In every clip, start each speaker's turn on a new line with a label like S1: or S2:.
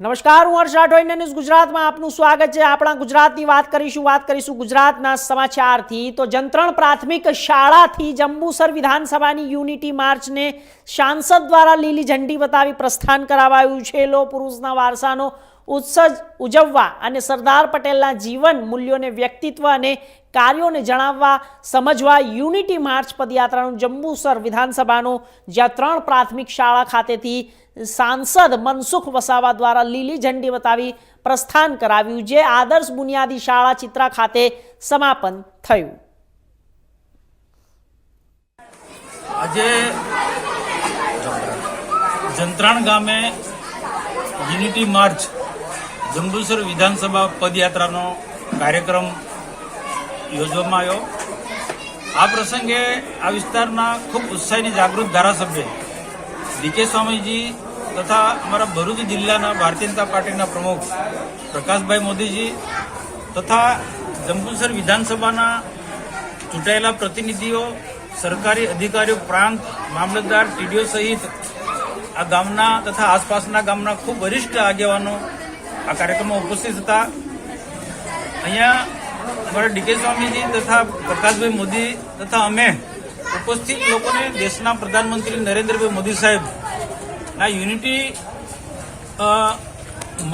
S1: નમસ્કાર, હું હર્ષ રાઠોડ. ન્યૂઝ ગુજરાતમાં આપનું સ્વાગત છે. આપણા ગુજરાતની વાત કરીશું વાત કરીશું ગુજરાતના સમાચારથી. તો જંત્રણ પ્રાથમિક શાળાથી જંબુસર વિધાનસભાની યુનિટી માર્ચને સાંસદ દ્વારા લીલી ઝંડી બતાવી પ્રસ્થાન કરાવાયું છે. લો પુરુષના વારસાનો ઉત્સવ ઉજવવા અને સરદાર પટેલના જીવન, મૂલ્યોને, વ્યક્તિત્વ અને કાર્યોને જણાવવા સમજવા યુનિટી માર્ચ પદયાત્રાનું જંબુસર વિધાનસભાનો જ્યાં ત્રણ પ્રાથમિક શાળા ખાતેથી સાંસદ મનસુખ વસાવા દ્વારા લીલી ઝંડી બતાવી પ્રસ્થાન કરાવ્યું, જે આદર્શ બુનિયાદી શાળા ચિત્રા ખાતે સમાપન થયું.
S2: આજે જંત્રાણ ગામે યુનિટી માર્ચ જંબુસર વિધાનસભા પદયાત્રાનો કાર્યક્રમ યોજવામાં આવ્યો. આ પ્રસંગે આ વિસ્તારના ખૂબ ઉત્સાહીની જાગૃત ધારાસભ્ય ડીકે સ્વામીજી તથા અમારા ભરૂચ જિલ્લાના ભારતીય જનતા પાર્ટીના પ્રમુખ પ્રકાશભાઈ મોદીજી તથા જંબુસર વિધાનસભાના ચૂંટાયેલા પ્રતિનિધિઓ, સરકારી અધિકારીઓ, પ્રાંત મામલતદાર, ટીડીઓ સહિત આ ગામના તથા આસપાસના ગામના ખૂબ વરિષ્ઠ આગેવાનો આ કાર્યક્રમમાં ઉપસ્થિત હતા. અહીંયા અમારા ડીકે સ્વામીજી તથા પ્રકાશભાઈ મોદી તથા અમે ઉપસ્થિત લોકોને દેશના પ્રધાનમંત્રી નરેન્દ્રભાઈ મોદી સાહેબ ના યુનિટી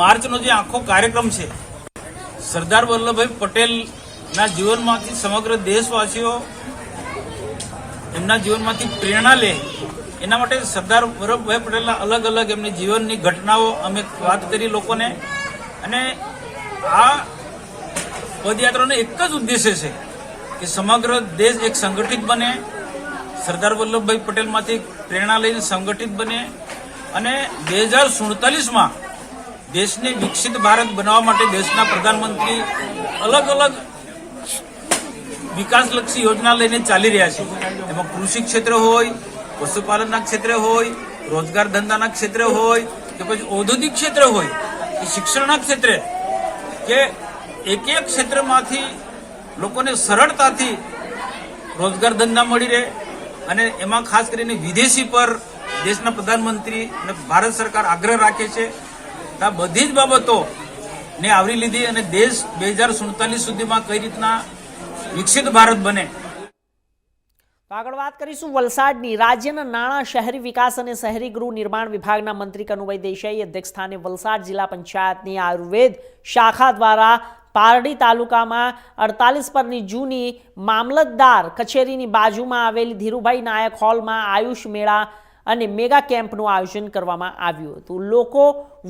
S2: માર્ચનો જે આખો કાર્યક્રમ છે, સરદાર વલ્લભભાઈ પટેલના જીવનમાંથી સમગ્ર દેશવાસીઓ એમના જીવનમાંથી પ્રેરણા લે, એના માટે સરદાર વલ્લભભાઈ પટેલના અલગ અલગ એમની જીવનની ઘટનાઓ અમે વાત કરી લોકોને. અને આ પદયાત્રાનો એક જ ઉદ્દેશ્ય છે કે સમગ્ર દેશ એક સંગઠિત બને. સરદાર વલ્લભભાઈ પટેલમાંથી પ્રેરણા લઈને સંગઠિત બને અને બે હજાર સુડતાલીસમાં દેશને વિકસિત ભારત બનાવવા માટે દેશના પ્રધાનમંત્રી અલગ અલગ વિકાસલક્ષી યોજના લઈને ચાલી રહ્યા છે. એમાં કૃષિ ક્ષેત્ર હોય, પશુપાલનના ક્ષેત્રે હોય, રોજગાર ધંધાના ક્ષેત્રે હોય, કે પછી ઔદ્યોગિક ક્ષેત્ર હોય શિક્ષણના ક્ષેત્રે કે એક એક ક્ષેત્રમાંથી લોકોને સરળતાથી રોજગાર ધંધા મળી રહે અને એમાં ખાસ કરીને વિદેશી પર દેશના પ્રધાનમંત્રી અને ભારત સરકાર આગ્રહ રાખે છે. આ બધી જ બાબતોને આવરી લીધી અને દેશ બે હજાર સુડતાલીસ સુધીમાં કઈ રીતના વિકસિત ભારત બને
S1: તો આગળ વાત કરીશું વલસાડની. રાજ્યના નાણાં શહેરી વિકાસ અને શહેરી ગૃહ નિર્માણ વિભાગના મંત્રી કનુભાઈ દેસાઈ અધ્યક્ષસ્થાને વલસાડ જિલ્લા પંચાયતની આયુર્વેદ શાખા દ્વારા પારડી તાલુકામાં અડતાલીસ પરની જૂની મામલતદાર કચેરીની બાજુમાં આવેલી ધીરુભાઈ નાયક હોલમાં આયુષ મેળા અને મેગા કેમ્પનું આયોજન કરવામાં આવ્યું હતું. લોકો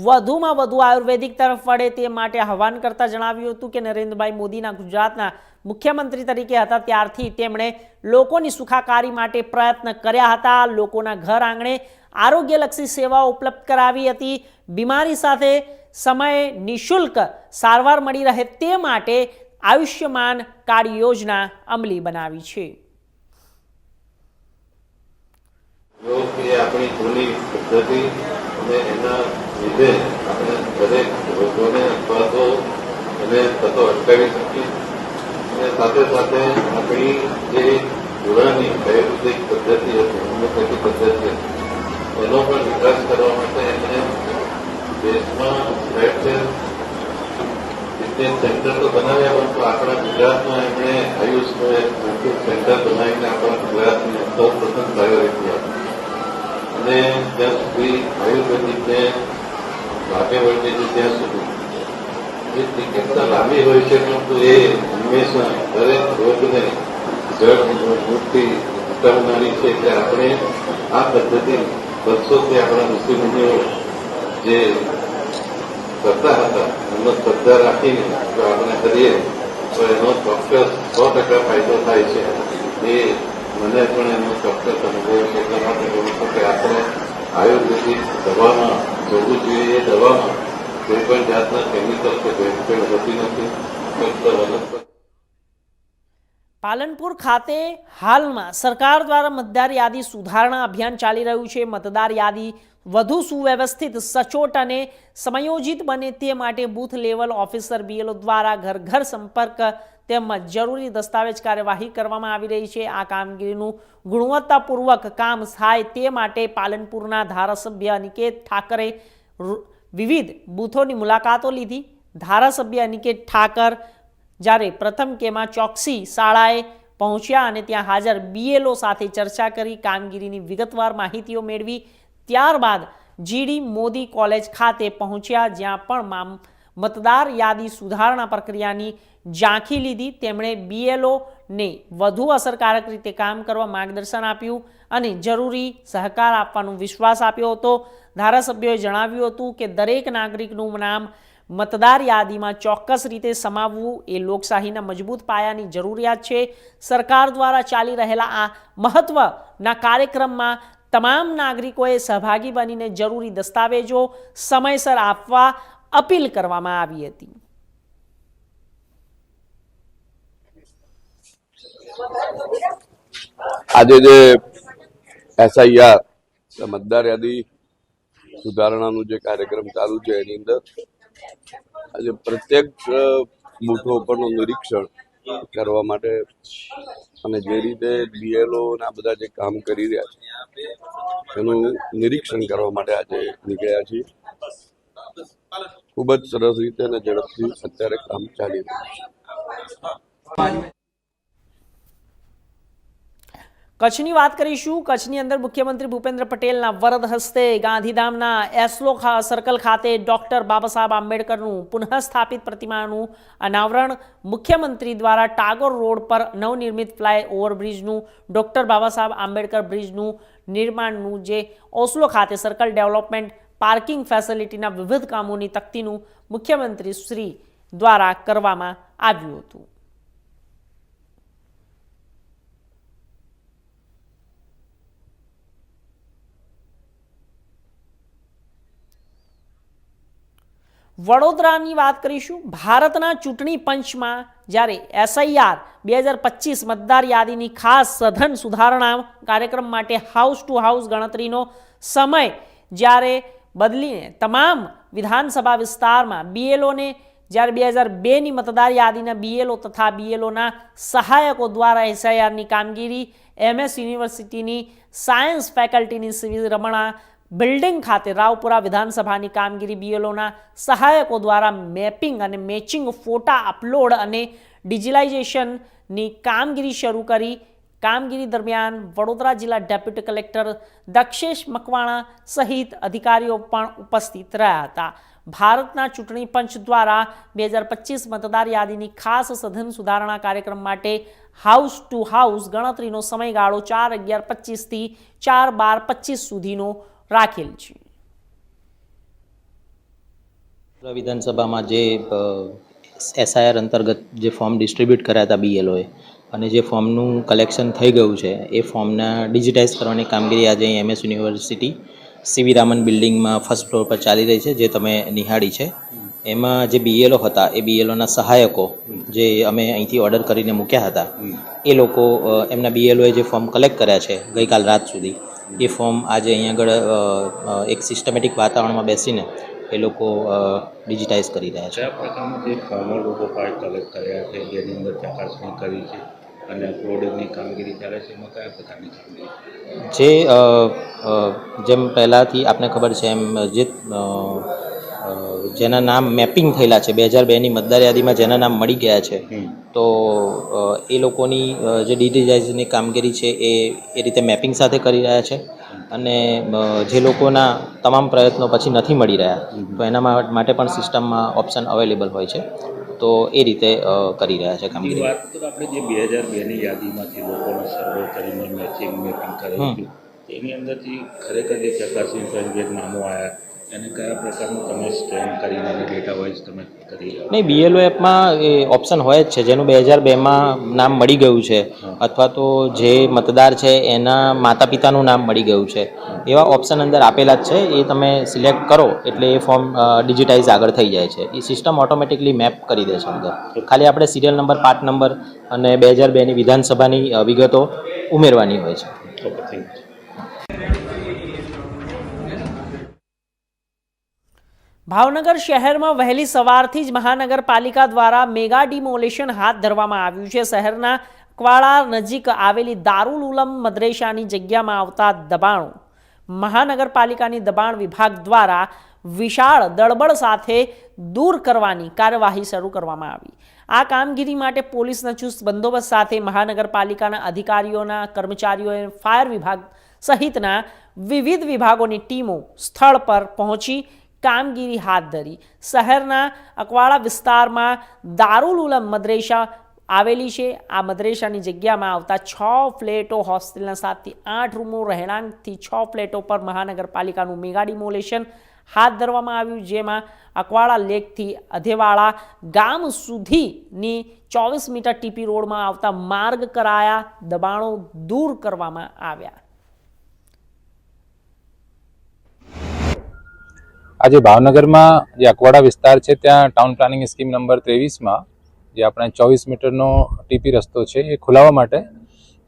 S1: વધુમાં વધુ આયુર્વેદિક તરફ વળે તે માટે આહવાન કરતા જણાવ્યું હતું કે નરેન્દ્રભાઈ મોદીના ગુજરાતના મુખ્યમંત્રી તરીકે હતા. ત્યારથી તેમણે લોકોની સુખાકારી માટે પ્રયત્ન કર્યા હતા. લોકોના ઘર આંગણે આરોગ્યલક્ષી સેવાઓ ઉપલબ્ધ કરાવી હતી. બીમારી સાથે સમયે નિઃશુલ્ક સારવાર મળી રહે તે માટે આયુષ્યમાન કાર્ડ યોજના અમલી બનાવી છે.
S3: એ આપણી જૂની પદ્ધતિ અને એના લીધે આપણે દરેક રોગોને અથવા તો એને થતો અટકાવી શકીએ. અને સાથે સાથે આપણી જે પુરાની આયુર્વેદિક પદ્ધતિ હતી હોમિયોપેથી પદ્ધતિ એનો પણ વિકાસ કરવા માટે એમણે દેશમાં ફ્રેક્ચર ફિટનેસ સેન્ટર તો બનાવ્યા પરંતુ આપણા ગુજરાતમાં એમણે આયુષનું એક મોટું સેન્ટર બનાવીને આપણા ગુજરાતને સૌ પ્રથમ પ્રાયોરિટી આપી. અને જ્યાં સુધી આયુર્વેદિકને લાગે વળગે છે ત્યાં સુધી એ ચિકિત્સા લાંબી હોય છે, પરંતુ એ હંમેશા દરેક રોગને જળ મુક્તિ ઉતારનારી છે એટલે આપણે આ પદ્ધતિ વર્ષોથી આપણા ઋષિમુનિઓ જે કરતા હતા એમનો શ્રદ્ધા રાખીને જો આપણે કરીએ, તો એનો ચોક્કસ સો ટકા ફાયદો થાય છે. એ મને પણ એનો ચોક્કસ અનુભવ છે એટલા માટે કહું છું કે આપણે આયુર્વેદિક દવામાં જોવું જોઈએ. એ દવામાં કોઈ પણ જાતના કેમિકલ કે ભેળસેળ હોતી નથી. ફક્ત વનસ્પતિ.
S1: પાલનપુર ખાતે હાલમાં સરકાર દ્વારા મતદાર યાદી સુધારણા અભિયાન ચાલી રહ્યું છે. મતદાર યાદી વધુ સુવ્યવસ્થિત સચોટ અને સમયોજિત બને તે માટે બૂથ લેવલ ઓફિસર બીએલઓ દ્વારા ઘર ઘર સંપર્ક તેમજ જરૂરી દસ્તાવેજ કાર્યવાહી કરવામાં આવી રહી છે. આ કામગીરીનું ગુણવત્તાપૂર્વક કામ થાય તે માટે પાલનપુરના ધારાસભ્ય અનિકેત ઠાકરે વિવિધ બૂથોની મુલાકાતો લીધી. ધારાસભ્ય અનિકેત ઠાકર જ્યારે પ્રથમ કેમાં ચોકસી શાળાએ પહોંચ્યા અને ત્યાં હાજર બીએલઓ સાથે ચર્ચા કરી, કામગીરીની વિગતવાર માહિતીઓ મેળવી. ત્યારબાદ જીડી મોદી કોલેજ ખાતે પહોંચ્યા, જ્યાં પણ મતદાર યાદી સુધારણા પ્રક્રિયાની ઝાંખી લીધી. તેમણે બીએલઓને વધુ અસરકારક રીતે કામ કરવા માર્ગદર્શન આપ્યું અને જરૂરી સહકાર આપવાનો વિશ્વાસ આપ્યો હતો. ધારાસભ્યોએ જણાવ્યું હતું કે દરેક નાગરિકનું નામ મતદાર યાદીમાં ચોક્કસ રીતે સમાવવું એ લોકશાહીના મજબૂત પાયાની જરૂરિયાત છે. સરકાર દ્વારા ચાલી રહેલા આ મહત્વના કાર્યક્રમમાં તમામ નાગરિકોએ સહભાગી બનીને જરૂરી દસ્તાવેજો સમયસર આપવા અપીલ કરવામાં આવી હતી.
S4: આજે જે એસઆઈઆર મતદાર યાદી સુધારણાનું જે કાર્યક્રમ ચાલુ છે એની અંદર આજે પ્રત્યેક અ, બૂથો પરનું નિરીક્ષણ કરવા માટે અને જે રીતે બીએલઓ ના બધા જે કામ કરી રહ્યા છે, એનું નિરીક્ષણ કરવા માટે આજે નીકળ્યા છીએ. ખૂબ જ સરસ રીતે અને ઝડપથી અત્યારે કામ ચાલી રહ્યું છે.
S1: કચ્છની વાત કરીશું. કચ્છની અંદર મુખ્યમંત્રી ભૂપેન્દ્ર પટેલના વરદ હસ્તે ગાંધીધામના એસ્લો સર્કલ ખાતે ડોક્ટર બાબા સાહેબ આંબેડકરનું પુનઃસ્થાપિત પ્રતિમાનું અનાવરણ મુખ્યમંત્રી દ્વારા ટાગોર રોડ પર નવનિર્મિત ફ્લાય ઓવરબ્રિજનું ડોક્ટર બાબા સાહેબ આંબેડકર બ્રિજનું નિર્માણનું જે ઓસ્લો ખાતે સર્કલ ડેવલપમેન્ટ પાર્કિંગ ફેસિલિટીના વિવિધ કામોની તકતીનું મુખ્યમંત્રી શ્રી દ્વારા કરવામાં આવ્યું હતું. વડોદરાની વાત કરીશું. ભારતના ચૂંટણી પંચમાં જ્યારે એસઆઈઆર બે હજાર પચીસ મતદાર યાદીની ખાસ સઘન સુધારણા કાર્યક્રમ માટે હાઉસ ટુ હાઉસ ગણતરીનો સમય જ્યારે બદલીને તમામ વિધાનસભા વિસ્તારમાં બીએલઓને જ્યારે બે હજાર બેની મતદાર યાદીના બીએલઓ તથા બીએલઓના સહાયકો દ્વારા એસઆઈઆરની કામગીરી એમએસ યુનિવર્સિટીની સાયન્સ ફેકલ્ટીની સિવિલ રમણા બિલ્ડિંગ ખાતે રાવપુરા વિધાનસભાની કામગીરી બીએલઓના સહાયકો દ્વારા મેપિંગ અને મેચિંગ ફોટા અપલોડ અને ડિજિલાઇઝેશનની કામગીરી શરૂ કરી. કામગીરી દરમિયાન વડોદરા જિલ્લા ડેપ્યુટી કલેક્ટર દક્ષેશ મકવાણા સહિત અધિકારીઓ પણ ઉપસ્થિત રહ્યા હતા. ભારતના ચૂંટણી પંચ દ્વારા બે હજાર પચીસ મતદાર યાદીની ખાસ સઘન સુધારણા કાર્યક્રમ માટે હાઉસ ટુ હાઉસ ગણતરીનો સમયગાળો ચાર અગિયાર પચીસથી ચાર બાર પચીસ સુધીનો રાખેલ છે.
S5: વિધાનસભામાં જે એસઆઈઆર અંતર્ગત જે ફોર્મ ડિસ્ટ્રીબ્યુટ કર્યા હતા બીએલઓએ અને જે ફોર્મનું કલેક્શન થઈ ગયું છે એ ફોર્મના ડિજિટાઇઝ કરવાની કામગીરી આજે અહીં એમએસ યુનિવર્સિટી સીવી રામન બિલ્ડિંગમાં ફર્સ્ટ ફ્લોર પર ચાલી રહી છે જે તમે નિહાળી છે. એમાં જે બીએલઓ હતા એ બીએલઓના સહાયકો જે અમે અહીંથી ઓર્ડર કરીને મૂક્યા હતા એ લોકો એમના બીએલઓએ જે ફોર્મ કલેક્ટ કર્યા છે ગઈકાલ રાત સુધી એ ફોર્મ આજે અહીંયા આગળ એક સિસ્ટમેટિક વાતાવરણમાં બેસીને એ લોકો ડિજિટાઇઝ કરી રહ્યા છે.
S6: જે ફોર્મો લોકો પાસે કલેક્ટ કર્યા છે જેની અંદર ચકાસણી કરી છે અને અપલોડિંગની કામગીરી ચાલે છે એમાં કયા પ્રકારની કામગીરી?
S5: જે જેમ પહેલાંથી આપને ખબર છે એમ જે જેના નામ મેપિંગ થયેલા છે. બે હજાર બેની મતદાર યાદીમાં જેના નામ મળી ગયા છે. તો એ લોકોની જે ડિજિટાઇઝની કામગીરી છે એ એ રીતે મેપિંગ સાથે કરી રહ્યા છે. અને જે લોકોના તમામ પ્રયત્નો પછી નથી મળી રહ્યા. તો એના માટે પણ સિસ્ટમમાં ઓપ્શન અવેલેબલ હોય છે. તો એ રીતે કરી રહ્યા છે કામગીરી.
S6: વાત તો આપણે જે બે હજાર બેની યાદીમાંથી લોકોનો સર્વે કરીને મેચિંગ મેપિંગ કરેલું. એની અંદરથી ખરેખર જે ચકાસણી જે નામો આવ્યા એને કયા પ્રકારનું તમે સ્કેન કરીને ડેટા વાઇઝ તમે કરી
S5: નહીં બીએલઓ એપમાં એ ઓપ્શન હોય જ છે જેનું બે હજાર બેમાં નામ મળી ગયું છે. અથવા તો જે મતદાર છે એના માતા પિતાનું નામ મળી ગયું છે. એવા ઓપ્શન અંદર આપેલા જ છે એ તમે સિલેક્ટ કરો એટલે એ ફોર્મ ડિજિટાઇઝ આગળ થઈ જાય છે. એ સિસ્ટમ ઓટોમેટિકલી મેપ કરી દે છે અંદર. ખાલી આપણે સિરિયલ નંબર પાર્ટ નંબર અને બે હજાર બેની વિધાનસભાની વિગતો ઉમેરવાની હોય છે.
S6: ઓકે થેન્ક યુ
S1: ભાવનગર શહેરમાં વહેલી સવારથી જ મહાનગરપાલિકા દ્વારા મેગા ડિમોલેશન હાથ ધરવામાં આવ્યું છે. શહેરના ક્વાળા નજીક આવેલી દારૂલ ઉલમ મદ્રેસાની જગ્યામાં આવતા દબાણો. મહાનગરપાલિકાની દબાણ વિભાગ દ્વારા વિશાળ દળબળ સાથે દૂર કરવાની કાર્યવાહી શરૂ કરવામાં આવી. આ કામગીરી માટે પોલીસના ચુસ્ત બંદોબસ્ત સાથે મહાનગરપાલિકાના અધિકારીઓના કર્મચારીઓએ ફાયર વિભાગ સહિતના વિવિધ વિભાગોની ટીમો સ્થળ પર પહોંચી કામગીરી હાથ ધરી. શહેરના અકવાડા વિસ્તારમાં દારૂલ ઉલમ મદ્રેસા આવેલી છે. આ મદ્રેસાની જગ્યામાં આવતા છ ફ્લેટો હોસ્ટેલના સાતથી આઠ રૂમો રહેણાંકથી છ ફ્લેટો પર મહાનગરપાલિકાનું મેગા ડિમોલેશન હાથ ધરવામાં આવ્યું, જેમાં અકવાડા લેકથી અધેવાડા ગામ સુધીની ચોવીસ મીટર ટીપી રોડમાં આવતા માર્ગ કરાયા, દબાણો દૂર કરવામાં આવ્યા.
S7: આજે ભાવનગરમાં જે અકવાડા વિસ્તાર છે, ત્યાં ટાઉન પ્લાનિંગ સ્કીમ નંબર ત્રેવીસમાં જે આપણે ચોવીસ મીટરનો ટીપી રસ્તો છે, એ ખોલાવવા માટે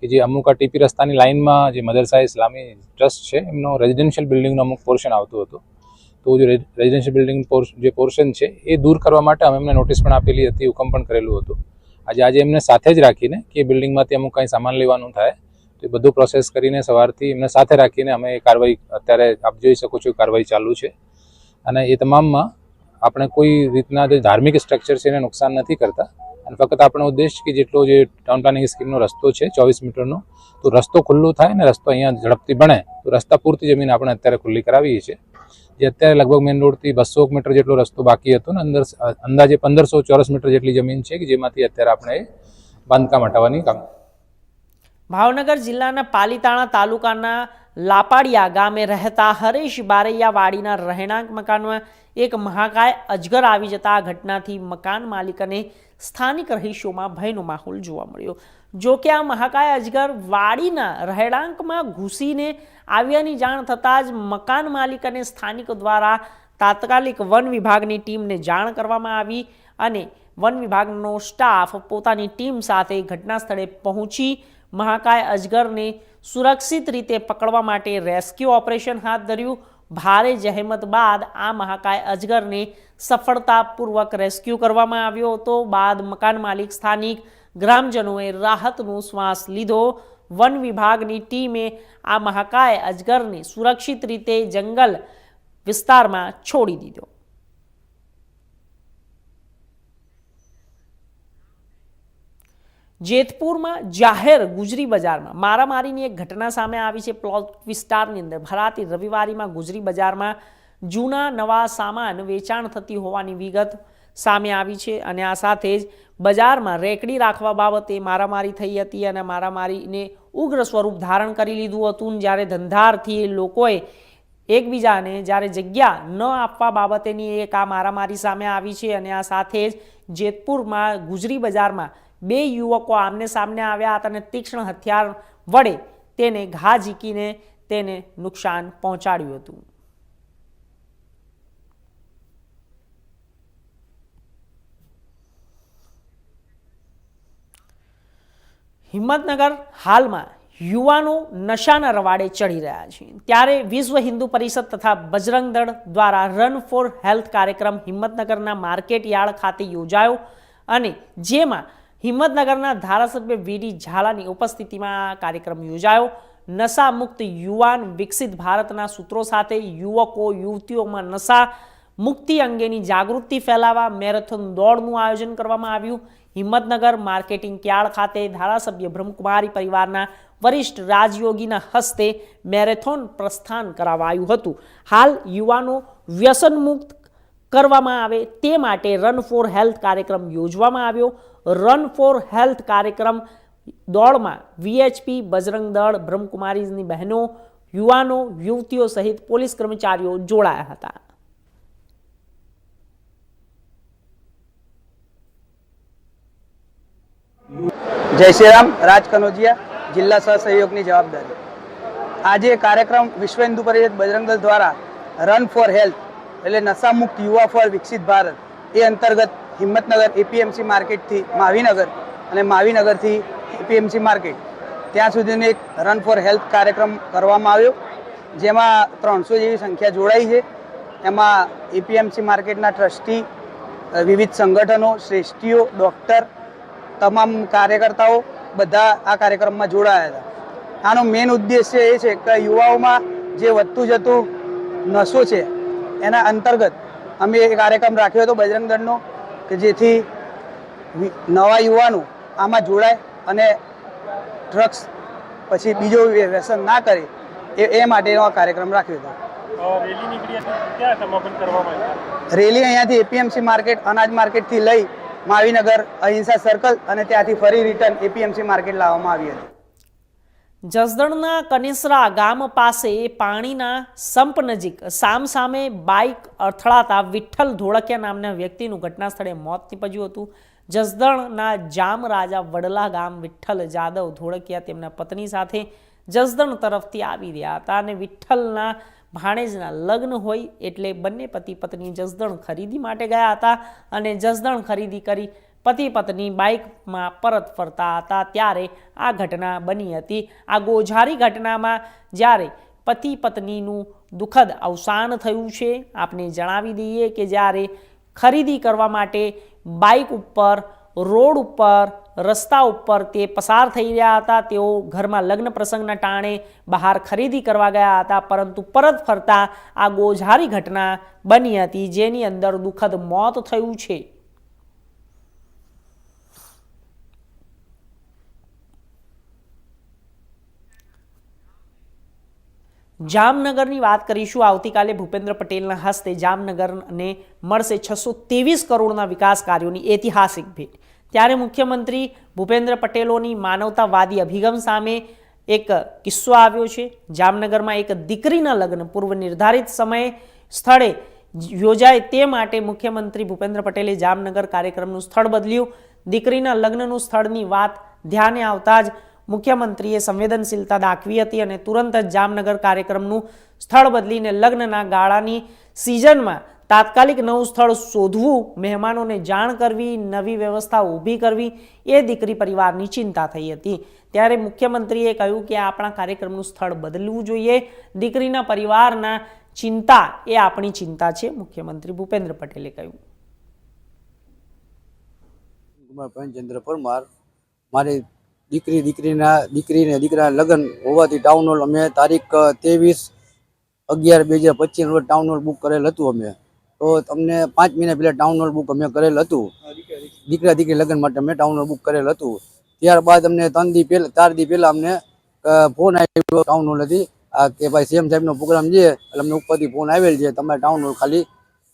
S7: કે જે અમુક આ ટીપી રસ્તાની લાઇનમાં જે મદરસા ઇસ્લામી ટ્રસ્ટ છે, એમનો રેઝિડેન્શિયલ બિલ્ડિંગનો અમુક પોર્શન આવતું હતું. તો જે રેઝિડેન્શિયલ બિલ્ડિંગ જે પોર્શન છે, એ દૂર કરવા માટે અમે એમને નોટિસ પણ આપેલી હતી, હુકમ પણ કરેલું હતું. આજે આજે એમને સાથે જ રાખીને કે બિલ્ડિંગમાંથી અમુક કંઈ સામાન લેવાનું થાય, તો એ બધું પ્રોસેસ કરીને સવારથી એમને સાથે રાખીને અમે એ કાર્યવાહી, અત્યારે આપ જોઈ શકો છો કાર્યવાહી ચાલુ છે. અને એ તમામમાં આપણે કોઈ રીતના જે ધાર્મિક સ્ટ્રક્ચર છે એને નુકસાન નથી કરતા. અને ફક્ત આપણો ઉદ્દેશ કે જેટલો જે ટાઉન પ્લાનિંગ સ્કીમનો રસ્તો છે, ચોવીસ મીટરનો, તો રસ્તો ખુલ્લો થાય ને રસ્તો અહીંયા ઝડપથી બને, તો રસ્તા પૂરતી જમીન આપણે અત્યારે ખુલ્લી કરાવીએ છીએ. જે અત્યારે લગભગ મેઇન રોડથી બસો મીટર જેટલો રસ્તો બાકી હતો ને અંદર, અંદાજે પંદરસો ચોરસ મીટર જેટલી જમીન છે કે જેમાંથી અત્યારે આપણે બાંધકામ હટાવવાની કામ.
S1: ભાવનગર જિલ્લાના પાલીતાણા તાલુકાના લાપાડિયા ગામે રહેતા હરેશ બારૈયા વાડીના રહેણાંક મકાનમાં એક મહાકાય અજગર આવી જતા આ ઘટનાથી મકાન માલિક અને સ્થાનિક રહીશોમાં ભયનો માહોલ જોવા મળ્યો. જો કે આ મહાકાય અજગર વાડીના રહેણાંકમાં ઘૂસીને આવ્યાની જાણ થતાં જ મકાન માલિક અને સ્થાનિકો દ્વારા તાત્કાલિક વન વિભાગની ટીમને જાણ કરવામાં આવી અને વન વિભાગનો સ્ટાફ પોતાની ટીમ સાથે ઘટના સ્થળે પહોંચી મહાકાય અજગરને સુરક્ષિત રીતે પકડવા માટે રેસ્ક્યુ ઓપરેશન હાથ ધર્યું. ભારે જહેમત બાદ આ મહાકાય અજગરને સફળતાપૂર્વક રેસ્ક્યુ કરવામાં આવ્યો હતો. બાદ મકાન માલિક સ્થાનિક ગ્રામજનોએ રાહતનો શ્વાસ લીધો. વન વિભાગની ટીમે આ મહાકાય અજગરને સુરક્ષિત રીતે જંગલ વિસ્તારમાં છોડી દીધો. જેતપુરમાં જાહેર ગુજરી બજારમાં મારામારીની એક ઘટના સામે આવી છે. પ્લોટ વિસ્તારની અંદર ભરાતી રવિવારીમાં ગુજરી બજારમાં જૂના નવા સામાન વેચાણ થતી હોવાની વિગત સામે આવી છે અને આ સાથે જ બજારમાં રેકડી રાખવા બાબતે મારામારી થઈ હતી અને મારામારીને ઉગ્ર સ્વરૂપ ધારણ કરી લીધું હતું. જ્યારે ધંધારથી લોકોએ એકબીજાને જ્યારે જગ્યા ન આપવા બાબતેની એક આ મારામારી સામે આવી છે અને આ સાથે જ જેતપુરમાં ગુજરી બજારમાં બે યુવકો આમને સામને આવ્યા હતા અને તીક્ષ્ણ હથિયાર વડે તેને ઘા ઝીકીને તેને નુકસાન પહોંચાડ્યું હતું. હિંમતનગર હાલમાં યુવાનો નશાના રવાડે ચડી રહ્યા છે. ત્યારે વિશ્વ હિન્દુ પરિષદ તથા બજરંગ દળ દ્વારા રન ફોર હેલ્થ કાર્યક્રમ હિંમતનગરના માર્કેટ યાર્ડ ખાતે યોજાયો અને જેમાં હિંમતનગરના ધારાસભ્ય વીડી ઝાલાની ઉપસ્થિતિમાં કાર્યક્રમ યોજાયો. નશા મુક્ત યુવાન વિકસિત ભારતના સૂત્રો સાથે યુવકો, યુવતીઓમાં નશા મુક્તિ અંગેની જાગૃતિ ફેલાવવા મેરેથોન દોડનું આયોજન કરવામાં આવ્યું. હિંમતનગર માર્કેટિંગ ક્યાળ ખાતે ધારાસભ્ય બ્રહ્મકુમારી પરિવારના વરિષ્ઠ રાજયોગીના હસ્તે મેરેથોન પ્રસ્થાન કરાવાયું હતું. હાલ યુવાનો વ્યસન મુક્ત કરવામાં આવે તે માટે રન ફોર હેલ્થ કાર્યક્રમ યોજવામાં આવ્યો. રન ફોર હેલ્થ કાર્યક્રમ દોડમાં વીએચપી બજરંગ દળ, બ્રહ્મકુમારીની બહેનો, યુવાનો, યુવતીઓ સહિત પોલીસ કર્મચારીઓ જોડાયા હતા.
S8: જય શ્રી રામ, રાજ કનોજિયા, જિલ્લા સહસહયોગની જવાબદારી. આજે કાર્યક્રમ વિશ્વ હિન્દુ પરિષદ બજરંગ દળ દ્વારા રન ફોર હેલ્થ એટલે નશામુક્ત યુવા ફોર વિકસિત ભારત, એ અંતર્ગત હિંમતનગર એપીએમસી માર્કેટથી માવીનગર અને માવીનગરથી એપીએમસી માર્કેટ. ત્યાં સુધીનો એક રન ફોર હેલ્થ કાર્યક્રમ કરવામાં આવ્યો, જેમાં ત્રણસો જેવી સંખ્યા જોડાઈ છે. એમાં એપીએમસી માર્કેટના ટ્રસ્ટી વિવિધ સંગઠનો, શ્રેષ્ઠીઓ, ડૉક્ટર, તમામ કાર્યકર્તાઓ બધા આ કાર્યક્રમમાં જોડાયા હતા. આનો મેઇન ઉદ્દેશ્ય એ છે કે યુવાઓમાં જે વધતું જતું નશો છે, એના અંતર્ગત અમે એ કાર્યક્રમ રાખ્યો હતો બજરંગ કે જેથી નવા યુવાનો આમાં જોડાય અને ડ્રગ્સ પછી બીજો વ્ય- વ્યસન ના કરે એ એ માટેનો આ કાર્યક્રમ રાખ્યો હતો.
S9: રેલી
S8: અહીંયાથી એપીએમસી માર્કેટ અનાજ માર્કેટથી લઈ માવીનગર અહિંસા સર્કલ અને ત્યાંથી ફરી રિટર્ન એપીએમસી માર્કેટ લાવવામાં આવી હતી.
S1: જસદણના કનેસરા ગામ પાસે પાણીના સંપ નજીક સામસામે બાઇક અથડાતા વિઠ્ઠલ ધોળકિયા નામના વ્યક્તિનું ઘટના સ્થળે મોત નીપજ્યું હતું. જસદણના જામ રાજા વડલા ગામ વિઠ્ઠલ જાદવ ધોળકિયા તેમના પત્ની સાથે જસદણ તરફથી આવી રહ્યા હતા અને વિઠ્ઠલના ભાણેજના લગ્ન હોય એટલે બંને પતિ પત્ની જસદણ ખરીદી માટે ગયા હતા અને જસદણ ખરીદી કરી પતિ પત્ની બાઇકમાં પરત ફરતા હતા ત્યારે આ ઘટના બની હતી. આ ગોઝારી ઘટનામાં જ્યારે પતિ પત્નીનું દુઃખદ અવસાન થયું છે, આપને જણાવી દઈએ કે જ્યારે ખરીદી કરવા માટે બાઇક ઉપર, રોડ ઉપર, રસ્તા ઉપર તે પસાર થઈ રહ્યા હતા, તેઓ ઘરમાં લગ્ન પ્રસંગના ટાણે બહાર ખરીદી કરવા ગયા હતા, પરંતુ પરત ફરતા આ ગોઝારી ઘટના બની હતી, જેની અંદર દુઃખદ મોત થયું છે. જામનગરની વાત કરીશું. આવતીકાલે ભૂપેન્દ્ર પટેલના હસ્તે જામનગરને મળશે છસો ત્રેવીસ કરોડના વિકાસ કાર્યોની ઐતિહાસિક ભેટ. ત્યારે મુખ્યમંત્રી ભૂપેન્દ્ર પટેલોની માનવતાવાદી અભિગમ સામે એક કિસ્સો આવ્યો છે. જામનગરમાં એક દીકરીના લગ્ન પૂર્વ નિર્ધારિત સમયે સ્થળે યોજાય તે માટે મુખ્યમંત્રી ભૂપેન્દ્ર પટેલે જામનગર કાર્યક્રમનું સ્થળ બદલ્યું. દીકરીના લગ્નનું સ્થળની વાત ધ્યાને આવતા જ મુખ્યમંત્રીએ સંવેદનશીલતા દાખવી હતી અને તુરંત જ જામનગર કાર્યક્રમનું સ્થળ બદલીને લગ્નના ગાળાની સિઝનમાં તાત્કાલિક નવું સ્થળ શોધવું, મહેમાનોને જાણ કરવી, નવી વ્યવસ્થા ઊભી કરવી એ દીકરી પરિવારની ચિંતા થઈ હતી. ત્યારે મુખ્યમંત્રીએ કહ્યું કે આપણા કાર્યક્રમનું સ્થળ બદલવું જોઈએ. દીકરીના પરિવારના ચિંતા એ આપણી ચિંતા છે, મુખ્યમંત્રી ભૂપેન્દ્ર પટેલે કહ્યું.
S10: પ્રેમચંદ્ર પરમાર મારી દીકરી, દીકરીના, દીકરીને દીકરાના લગ્ન હોવાથી ટાઉન હોલ અમે તારીખ ત્રેવીસ અગિયાર બે હજાર પચીસ રોજ ટાઉન હોલ બુક કરેલ હતું અમે. તો તમને પાંચ મહિના પહેલાં ટાઉન હોલ બુક અમે કરેલ હતું. દીકરા, દીકરી લગ્ન માટે અમે ટાઉન હોલ બુક કરેલ હતું. ત્યારબાદ અમને ત્રણ દી પહેલાં, ચાર દી પહેલાં અમને ફોન આવ્યો ટાઉન હોલ હતી આ કે ભાઈ સીએમ સાહેબનો પ્રોગ્રામ છે, એટલે અમને ઉપરથી ફોન આવેલ છે, તમારે ટાઉન હોલ ખાલી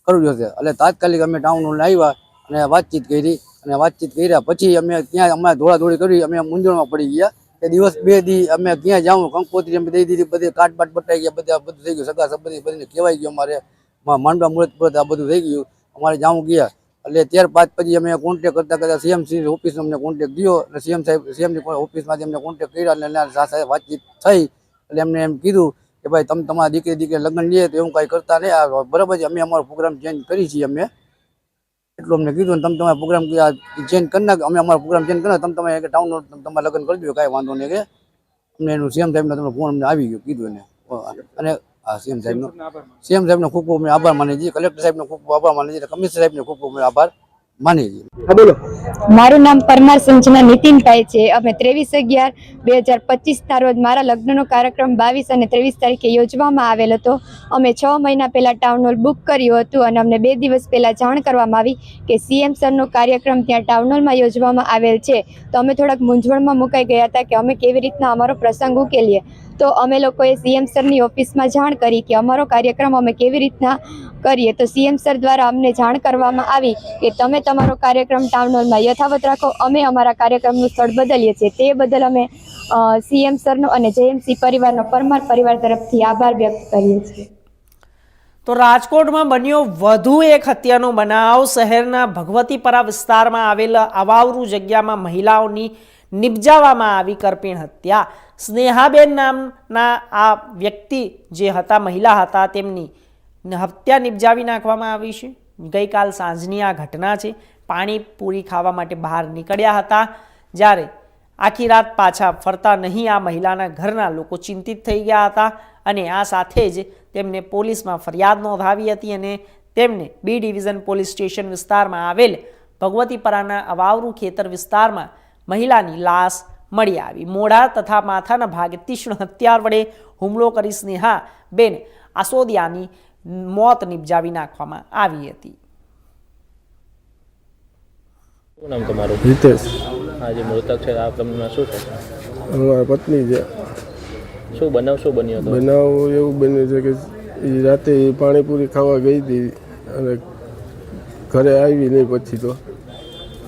S10: કરવું જોશે એટલે તાત્કાલિક અમે ટાઉન હોલ આવ્યા અને વાતચીત કરી. અને વાતચીત કર્યા. પછી અમે ત્યાં અમારે દોડાદોડી કરી, અમે મૂંઝવણમાં પડી ગયા. એ દિવસ બે દી અમે ક્યાં જાઉં કંકોત્રી અમે દઈ દીધી, બધી કાટ બાટ બટાઈ ગયા, બધા બધું થઈ ગયું, સગા સંબંધી બધીને કહેવાય ગયું અમારે. માંડવા મુહૂર્ત મુહૂર્ત આ બધું થઈ ગયું. અમારે જાઉં ગયા. એટલે ત્યારબાદ પછી અમે કોન્ટેક કરતા કરતા સીએમ શ્રી ઓફિસનો અમને કોન્ટેક થયો અને સીએમ સાહેબ સીએમની ઓફિસમાંથી અમને કોન્ટેક કર્યા અને એના સાથે વાતચીત થઈ. એટલે એમને એમ કીધું કે ભાઈ, તમે તમારા દીકરી દીકરી લગ્ન લઈએ તો એવું કાંઈ કરતા નહીં. બરાબર છે, અમે અમારો પ્રોગ્રામ ચેન્જ કરી છીએ અમે. એટલું અમને કીધું તમે તમારા પ્રોગ્રામ ચેન્જ કરી નાખ અમે અમારો પ્રોગ્રામ ચેન્જ કરી તમે તમે ટાઉન તમારે લગ્ન કરી દો કાંઈ વાંધો નહીં કે અમને એનું સીએમ સાહેબનો તમને ફોન અમને આવી ગયો કીધું એને. અને હા સીએમ સાહેબનો સીએમ સાહેબનો ખૂબ ખૂબ અમે આભાર માની છીએ. કલેક્ટર સાહેબનો ખૂબ ખૂબ આભાર માની છીએ કમિશનર સાહેબનો ખૂબ ખૂબ આભાર.
S11: મારું નામ પરમાર સંજના નીતિનભાઈ છે. અમે ત્રેવીસ અગિયાર બે હજાર પચીસના રોજ મારા લગ્નનો કાર્યક્રમ બાવીસ અને ત્રેવીસ તારીખે યોજવામાં આવેલ હતો. અમે છ મહિના પહેલાં ટાઉન હોલ બુક કર્યું હતું અને અમને બે દિવસ પહેલાં જાણ કરવામાં આવી કે સીએમ સરનો કાર્યક્રમ ત્યાં ટાઉન હોલમાં યોજવામાં આવેલ છે. તો અમે થોડાક મૂંઝવણમાં મુકાઈ ગયા હતા કે અમે કેવી રીતના અમારો પ્રસંગ ઉકેલીએ. તો અમે લોકોએ સીએમ સરની ઓફિસમાં જાણ કરી કે અમારો કાર્યક્રમ અમે કેવી રીતના કરીએ. તો સીએમ સર દ્વારા અમને જાણ કરવામાં આવી કે તમે તમારો કાર્યક્રમ ટાઉન હોલમાં યથાવત રાખો, અમે અમારા કાર્યક્રમનું સ્થળ બદલીએ છીએ. તે બદલ અમે સીએમ સરનો અને જેએમસી પરિવારનો પરમાર પરિવાર તરફથી આભાર વ્યક્ત કરીએ છીએ.
S1: તો રાજકોટમાં બન્યો વધુ એક હત્યાનો બનાવ. શહેરના ભગવતીપરા વિસ્તારમાં આવેલા અવાવરૂ જગ્યામાં મહિલાઓની નિપજાવવામાં આવી કરપીણ હત્યા. સ્નેહાબેન નામના આ વ્યક્તિ જે હતા, મહિલા હતા, તેમની હત્યા નિપજાવી નાખવામાં આવી છે. ગઈકાલ સાંજની આ ઘટના છે. પાણીપુરી ખાવા માટે બહાર નીકળ્યા હતા. જ્યારે આખી રાત પાછા ફરતા નહીં, આ મહિલાના ઘરના લોકો ચિંતિત થઈ ગયા હતા અને આ સાથે જ તેમને પોલીસમાં ફરિયાદ નોંધાવી હતી અને તેમને બી ડિવિઝન પોલીસ સ્ટેશન વિસ્તારમાં આવેલ ભગવતીપરાના અવાવરૂ ખેતર વિસ્તારમાં મહિલાની લાશ મળી આવી. મોઢા તથા માથાના ભાગે તીક્ષ્ણ હથિયાર વડે હુમલો કરી સ્નેહા બેન આસોદિયાની મોત નિપજાવી નાખવામાં આવી હતી.
S5: શું નામ તમારું?
S12: હિતેશ.
S5: આ જે મૃતક છે આ તમને શું છે?
S12: મારા પત્ની છે.
S5: શું બનાવ શું બન્યો હતો?
S12: બનાવ એવું બન્યું છે કે એ રાતે પાણીપુરી ખાવા ગઈ હતી અને ઘરે આવી નહીં પછી તો.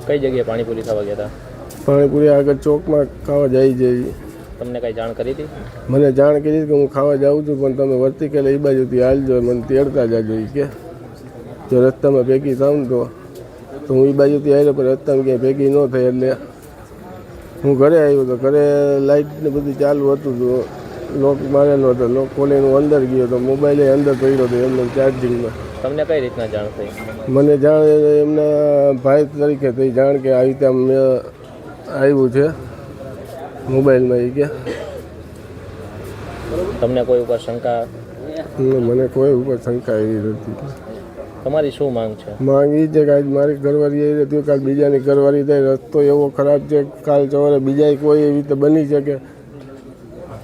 S5: કઈ જગ્યાએ પાણીપુરી ખાવા ગયા હતા?
S12: પાણીપુરી આગળ ચોકમાં ખાવા જાય છે. ઈ.
S5: તમને કઈ જાણ કરી હતી?
S12: મને જાણ કરી કે હું ખાવા જાઉં છું પણ તમે વર્તિકલ એ બાજુથી હાલજો મને તેડતા જાજો એ કે. જો રસ્તામાં ભેગી થાઉં તો તો હું એ બાજુથી આવ્યો પણ રસ્તામાં ક્યાંય ભેગી ન થઈ એટલે હું ઘરે આવ્યો તો ઘરે લાઇટ ને બધું ચાલુ હતું તો લોક મારેલો હતો લોક ખોલીને અંદર ગયો તો મોબાઈલ અંદર પડ્યો હતો એમને ચાર્જિંગમાં.
S5: તમને કઈ રીતના જાણ થઈ?
S12: મને જાણ એમના ભાઈ તરીકે થઈ જાણ કે આવી રીતે મેં આવ્યું છે. મોબાઈલમાં એ કે
S5: તમને કોઈ ઉપર શંકા?
S12: મને કોઈ ઉપર શંકા એવી નથી.
S5: તમારી શું માંગ છે?
S12: માંગ એ છે કે આજ મારી ઘરવાળી એવી હતી કાલ બીજાની ઘરવાળી થાય રસ્તો એવો ખરાબ છે કાલ સવારે બીજા કોઈ એવી રીતે બની શકે.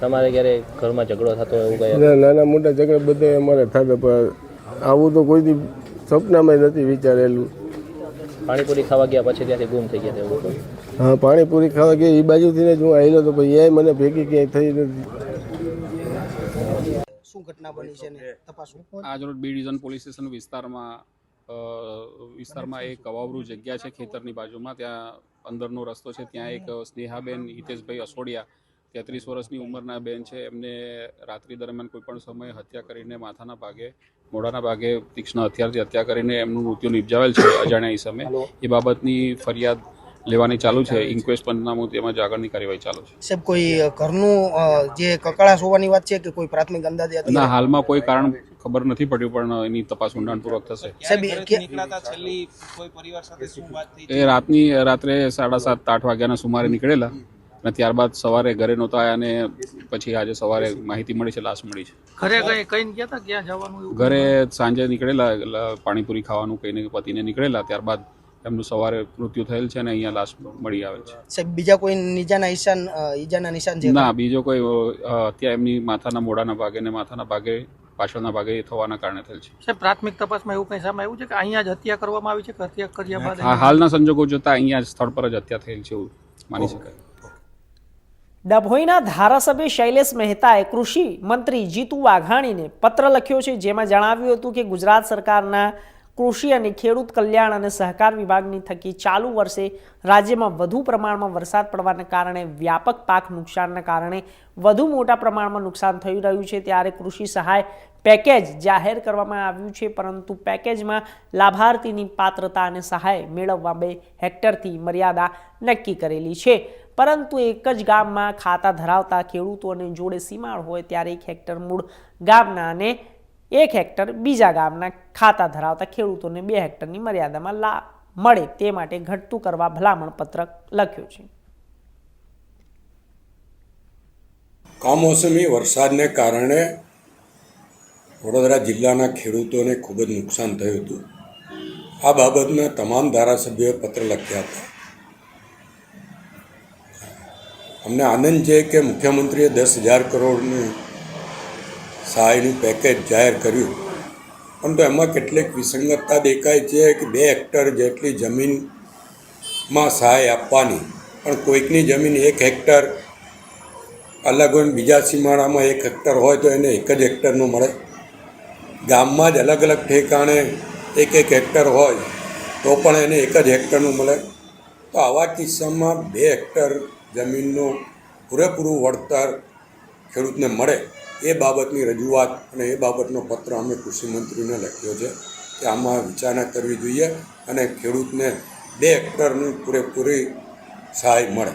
S5: તમારે ક્યારે ઘરમાં ઝઘડો થતો એવું કઈ?
S12: નાના મોટા ઝઘડા બધા અમારે થતા પણ આવું તો કોઈ દી સપનામાં નથી વિચારેલું.
S5: પાણીપુરી ખાવા ગયા પછી ત્યાંથી ગુમ થઈ ગયા તેવું?
S12: હા પાણીપુરી ખાવા ગયા એ બાજુથી જ હું આવેલો તો પછી એ મને ભેગી ક્યાંય થઈ નથી.
S8: શું ઘટના બની છે ને? તપાસો
S13: આજરોડ બી ડિવિઝન પોલીસ સ્ટેશન વિસ્તારમાં વિસ્તારમાં એક કવાવરું જગ્યા છે ખેતરની બાજુમાં. ત્યાં અંદરનો રસ્તો છે ત્યાં એક સ્નેહાબેન હિતેશભાઈ અસોડિયા તેત્રીસ વર્ષની ઉંમરના બેન છે. એમને રાત્રિ દરમિયાન કોઈપણ સમયે હત્યા કરીને માથાના ભાગે મોઢાના ભાગે તીક્ષ્ણ હથિયારથી હત્યા કરીને એમનું મૃત્યુ નિપજાવેલ છે અજાણ્યા સમયે એ બાબતની ફરિયાદ લેવાની ચાલુ છે. ઇન્ક્વેસ્ટ પંચનામું તેમજ આગળની કાર્યવાહી ચાલુ છે.
S8: સાહેબ કોઈ ઘરનું જે કકળાશ હોવાની વાત છે કે કોઈ પ્રાથમિક અંદાજે
S13: ના હાલમાં કોઈ કારણ ખબર નથી પડ્યું પણ એની તપાસ ઊંડાણપૂર્વક થશે.
S8: સાહેબ એ
S13: રાતની રાત્રે સાડા સાત આઠ વાગ્યાના સુમારે નીકળેલા અને ત્યારબાદ સવારે ઘરે નહોતા આવ્યા અને પછી આજે સવારે માહિતી મળી છે લાશ મળી છે.
S8: ઘરે કઈ કઈ ગયા હતા? ક્યાં જવાનું
S13: ઘરે સાંજે નીકળેલા પાણીપુરી ખાવાનું કહીને પતિને નીકળેલા ત્યારબાદ એમનું સવારે મૃત્યુ થયેલ છે અને અહીંયા લાશ મળી આવેલ છે.
S8: સાહેબ બીજા કોઈ નીજાના નિશાન ઈજાના નિશાન છે
S13: ના બીજો કોઈ અત્યારે એમની માથાના મોડાના ભાગે ને માથાના ભાગે પાછળના ભાગે થવાના કારણે થયેલ છે.
S8: સાહેબ પ્રાથમિક તપાસમાં એવું કંઈ સામે આવ્યું છે કે અહીંયા જ હત્યા કરવામાં આવી છે કે હત્યા કર્યા બાદ
S13: હા હાલના સંજોગો જોતા અહીંયા સ્થળ પર જ હત્યા થયેલ છે એવું માની શકાય.
S1: ડભોઈના ધારાસભ્ય શૈલેષ મહેતાએ કૃષિ મંત્રી જીતુ વાઘાણીને પત્ર લખ્યો છે જેમાં જણાવ્યું હતું કે ગુજરાત સરકારના કૃષિ અને ખેડૂત કલ્યાણ અને સહકાર વિભાગની થકી ચાલુ વર્ષે રાજ્યમાં વધુ પ્રમાણમાં વરસાદ પડવાના કારણે વ્યાપક પાક નુકસાનના કારણે વધુ મોટા પ્રમાણમાં નુકસાન થઈ રહ્યું છે. ત્યારે કૃષિ સહાય પેકેજ જાહેર કરવામાં આવ્યું છે, પરંતુ પેકેજમાં લાભાર્થીની પાત્રતા અને સહાય મેળવવા બે હેક્ટરથી મર્યાદા નક્કી કરેલી છે. પરંતુ એક જ ગામમાં ખાતા ધરાવતા ખેડૂતોને જોડે સીમાડ હોય ત્યારે એક હેક્ટર મૂળ ગામના અને એક હેક્ટર બીજા ગામના ખાતા ધરાવતા ખેડૂતોને બે હેક્ટરની મર્યાદામાં લા મળે તે માટે ઘટતું કરવા ભલામણ પત્રક લખ્યું છે.
S14: કમોસમી વરસાદને કારણે વડોદરા જિલ્લાના ખેડૂતોને ખૂબ જ નુકસાન થયું હતું. આ બાબતના તમામ ધારાસભ્યોએ પત્ર લખ્યા હતા. અમને આનંદ છે કે મુખ્યમંત્રીએ દસ હજાર કરોડની સહાયનું પેકેજ જાહેર કર્યું. પરંતુ એમાં કેટલીક વિસંગતતા દેખાય છે કે બે હેક્ટર જેટલી જમીનમાં સહાય આપવાની. પણ કોઈકની જમીન એક હેક્ટર અલગ હોય બીજા સીમાડામાં એક હેક્ટર હોય તો એને એક જ હેક્ટરનું મળે. ગામમાં જ અલગ અલગ ઠેકાણે એક એક હેક્ટર હોય તો પણ એને એક જ હેક્ટરનું મળે. તો આવા કિસ્સામાં બે હેક્ટર જમીનનું પૂરેપૂરું વળતર ખેડૂતને મળે. એ બાબતની રજૂઆત અને એ બાબતનો પત્ર અમે કૃષિમંત્રીને લખ્યો છે કે આમાં વિચારણા કરવી જોઈએ અને ખેડૂતને બે હેક્ટરની પૂરેપૂરી સહાય મળે.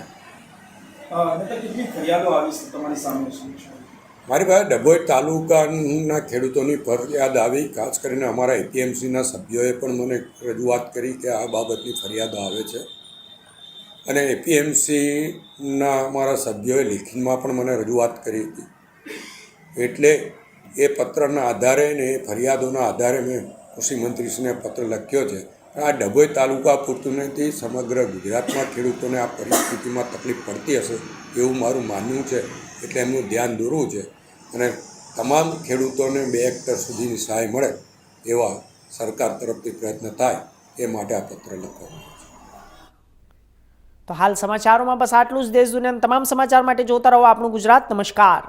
S14: મારી પાસે ડભોઈ તાલુકાના ખેડૂતોની ફરિયાદ આવી ખાસ કરીને અમારા એપીએમસીના સભ્યોએ પણ મને રજૂઆત કરી કે આ બાબતની ફરિયાદો આવે છે. અને એપીએમસીના અમારા સભ્યોએ લેખિતમાં પણ મને રજૂઆત કરી હતી. એટલે એ પત્રના આધારે ને એ ફરિયાદોના આધારે મેં કૃષિમંત્રીશ્રીને પત્ર લખ્યો છે. આ ડભોઈ તાલુકા પૂરતું નથી, સમગ્ર ગુજરાતમાં ખેડૂતોને આ પરિસ્થિતિમાં તકલીફ પડતી હશે એવું મારું માનવું છે, એટલે એમનું ધ્યાન દોરવું છે. અને તમામ ખેડૂતોને બે હેક્ટર સુધીની સહાય મળે એવા સરકાર તરફથી પ્રયત્ન થાય એ માટે આ પત્ર લખવામાં
S1: તો હાલ સમાચારોમાં બસ આટલું જ. દેશ દુનિયાના તમામ સમાચાર માટે જોતા રહો આપણું ગુજરાત. નમસ્કાર.